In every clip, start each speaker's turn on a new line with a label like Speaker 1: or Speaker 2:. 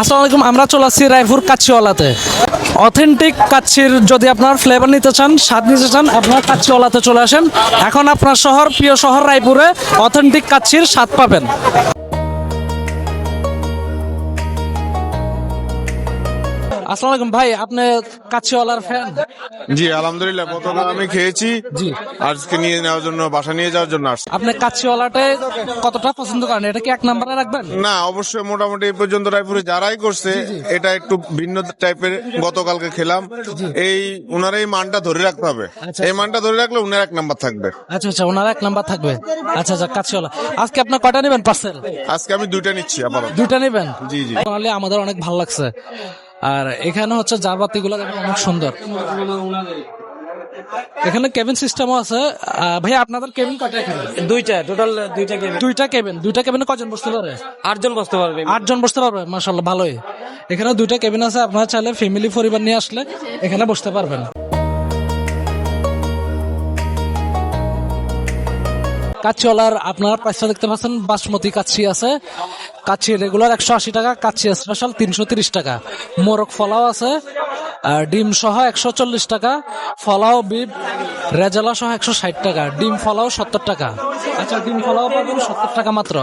Speaker 1: আসসালামু আলাইকুম, আমরা চলে আসছি রায়পুর কাচ্চিওয়ালাতে অথেন্টিক কাচ্ছির যদি আপনার ফ্লেভার নিতে চান, স্বাদ নিতে চান, আপনার কাচ্চিওয়ালাতে চলে আসেন। এখন আপনার শহর, প্রিয় শহর রায়পুরে অথেন্টিক কাচ্ছির স্বাদ পাবেন। আসসালামু আলাইকুম ভাই আপনি কাচ্চিওয়ালার ফ্যান
Speaker 2: জি আলহামদুলিল্লাহ গতকাল আমি খেয়েছি।
Speaker 1: জি।
Speaker 2: আজকে নিয়ে নেওয়ার জন্য বাসা নিয়ে যাওয়ার জন্য আসছি।
Speaker 1: আপনি কাচ্চিওয়ালাটে কতটা পছন্দ করেন? এটা কি এক নম্বরে রাখবেন?
Speaker 2: না অবশ্যই মোটামুটি এই পর্যন্ত রায়পুরে যারাই করছে এটা একটু ভিন্ন টাইপের গতকালকে খেলাম। এই উনার এই মানটা ধরে রাখতে হবে।
Speaker 1: আচ্ছা।
Speaker 2: এই মানটা ধরে রাখলে উনার এক নাম্বার থাকবে।
Speaker 1: আচ্ছা আচ্ছা ওনার এক নাম্বার থাকবে। আচ্ছা আচ্ছা কাচ্চিওয়ালা আজকে আপনার কয়টা নেবেন পার্সেল
Speaker 2: আজকে আমি দুইটা নিচ্ছি আপাতত।
Speaker 1: দুইটা নেবেন?
Speaker 2: জি, জি।
Speaker 1: তাহলে আমাদের অনেক ভালো লাগছে। আর এখানে হচ্ছে জারবাতি গুলো অনেক সুন্দর। এখানে কেবিন সিস্টেমও আছে। ভাই আপনাদের কেবিন কয়টা এখানে?
Speaker 3: দুইটা টোটাল দুইটা কেবিন
Speaker 1: দুইটা কেবিন দুইটা কেবিনে কজন বসতে পারে
Speaker 3: আটজন বসতে পারবে।
Speaker 1: আটজন বসতে পারবে? মাসাল্লাহ ভালোই। এখানে দুইটা কেবিন আছে। আপনারা চাইলে ফ্যামিলি পরিবার নিয়ে আসলে এখানে বসতে পারবেন। কাচ্চিওয়ালার আপনারা প্রাইসটা দেখতে পাচ্ছেন, বাসমতি কাচ্ছি আছে। কাচ্ছি রেগুলার একশো আশি টাকা কাচ্ছি স্পেশাল তিনশো তিরিশ টাকা। মোরগ ফলাও আছে। ডিম সহ একশো চল্লিশ টাকা, ফলাও বিপ রেজালা সহ একশো ষাট টাকা, ডিম ফলাও সত্তর টাকা। আচ্ছা ডিম ফলাও পাবেন সত্তর টাকা মাত্র।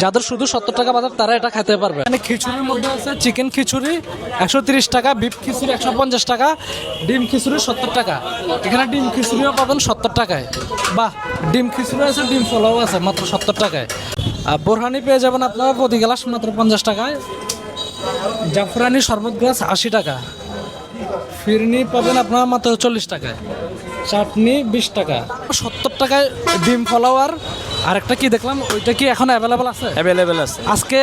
Speaker 1: যাদের শুধু সত্তর টাকা বাজার, তারা এটা খেতে পারবে। এখানে খিচুড়ির মধ্যে আছে চিকেন খিচুড়ি, একশো তিরিশ টাকা, বিফ খিচুড়ি একশো পঞ্চাশ টাকা, ডিম খিচুড়ি সত্তর টাকা। এখানে ডিম খিচুড়িও পাবেন সত্তর টাকায়। বাহ, ডিম খিচুড়ি আছে, ডিম ফলাও আছে, মাত্র সত্তর টাকায়। আর বোরহানি পেয়ে যাবেন আপনারা, প্রতি গ্লাস মাত্র পঞ্চাশ টাকায়। জাফরানি শরবত গ্লাস আশি টাকা। ফিরনি পাবেন আপনার মাত্র চল্লিশ টাকায়। চাটনি বিশ টাকা। সত্তর টাকায় ডিম ফলাওয়ার আর একটা কি দেখলাম ওইটা কি এখন অ্যাভেলেবল আছে?
Speaker 3: অ্যাভেলেবেল আছে।
Speaker 1: আজকে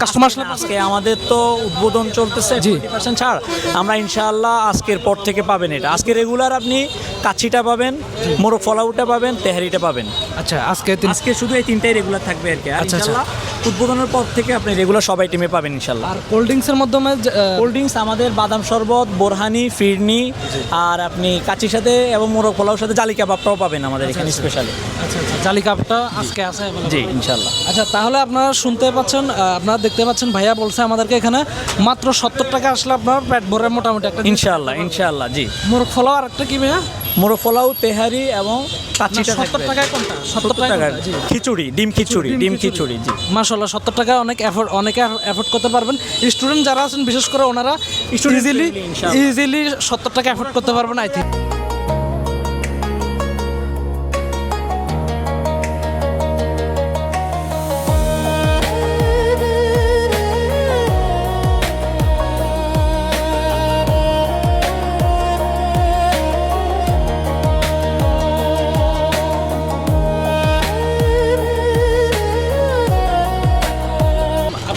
Speaker 1: কাস্টমার আসলে
Speaker 3: আজকে আমাদের তো উদ্বোধন চলতেছে
Speaker 1: জি।
Speaker 3: পার্সেন্ট ছাড়। আমরা ইনশাআল্লাহ আজকের পর থেকে পাবেন এটা। আজকে রেগুলার আপনি কাচ্ছিটা পাবেন মোরগ ফলাউটা পাবেন তেহারিটা পাবেন।
Speaker 1: আচ্ছা আজকে
Speaker 3: আজকে শুধু এই তিনটাই রেগুলার থাকবে আর কি।
Speaker 1: আচ্ছা, আচ্ছা।
Speaker 3: উদ্বোধনের পর থেকে আপনি রেগুলার সবাই টিমে পাবেন ইনশাল্লাহ
Speaker 1: আর কোল্ড ড্রিঙ্কসের মাধ্যমে
Speaker 3: কোল্ড ড্রিঙ্কস আমাদের বাদাম শরবত বোরহানি ফিরনি আর আপনি কাচির সাথে এবং মোরগ পোলাওর সাথে জালি কাবাবটাও পাবেন আমাদের এখানে স্পেশালি
Speaker 1: আচ্ছা আচ্ছা। জালি কাপটা আজকে আছে
Speaker 3: জি ইনশাল্লাহ
Speaker 1: আচ্ছা তাহলে আপনারা শুনতে পাচ্ছেন আপনারা দেখতে পাচ্ছেন ভাইয়া বলছে আমাদেরকে এখানে মাত্র সত্তর টাকা আসলে আপনার পেট ভরে মোটামুটি একটা
Speaker 3: ইনশাল্লাহ ইনশাল্লাহ জি।
Speaker 1: মোরগ ফলাও আর একটা কি ভাইয়া?
Speaker 3: মোরগ তেহারি এবং কাচিটা
Speaker 1: সত্তর টাকায় কোনটা? সত্তর
Speaker 3: সত্তর
Speaker 1: টাকা
Speaker 3: খিচুড়ি ডিম খিচুড়ি ডিম খিচুড়ি জি।
Speaker 1: মাশাল্লাহ সত্তর টাকা অনেক এফোর্ড অনেকে এফোর্ড করতে পারবেন। স্টুডেন্ট যারা আছেন বিশেষ করে ওনারা ইজিলি ইজিলি সত্তর টাকা এফোর্ড করতে পারবেন আই থিঙ্ক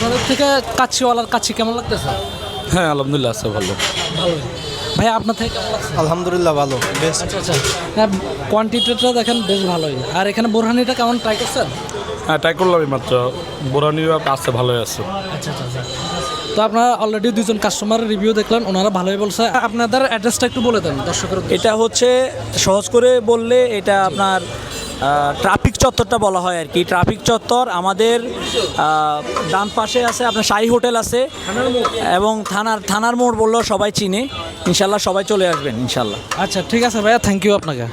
Speaker 1: আপনাদের থেকে কাচ্ছিওয়ালার কাচ্ছি কেমন লাগতেছে?
Speaker 4: হ্যাঁ আলহামদুলিল্লাহ আছে ভালো।
Speaker 1: ভালো। ভাই আপনার থেকে কেমন লাগছে?
Speaker 5: আলহামদুলিল্লাহ ভালো বেস্ট
Speaker 1: আচ্ছা আচ্ছা। হ্যাঁ কোয়ান্টিটিটা দেখেন বেশ ভালোই। আর এখানে বোরহানিটা কেমন ট্রাই করছেন?
Speaker 4: হ্যাঁ ট্রাই করলাম এই মাত্র। বোরানিও আছে ভালোই আছে।
Speaker 1: আচ্ছা আচ্ছা আচ্ছা। তো আপনারা অলরেডি দুজন কাস্টমার রিভিউ দেখলেন ওনারা ভালোই বলছে। আপনাদের অ্যাড্রেসটা একটু বলে দেন দর্শকের
Speaker 3: এটা হচ্ছে সহজ করে বললে এটা আপনার ট্রাফিক চত্বরটা বলা হয় আর কি। ট্রাফিক চত্বর আমাদের ডান পাশে আছে, আপনার সাই হোটেল আছে, এবং থানার থানার মোড় বললেও সবাই চিনে। ইনশাল্লাহ সবাই চলে আসবেন, ইনশাল্লাহ।
Speaker 1: আচ্ছা ঠিক আছে ভাইয়া থ্যাংক ইউ আপনাকে।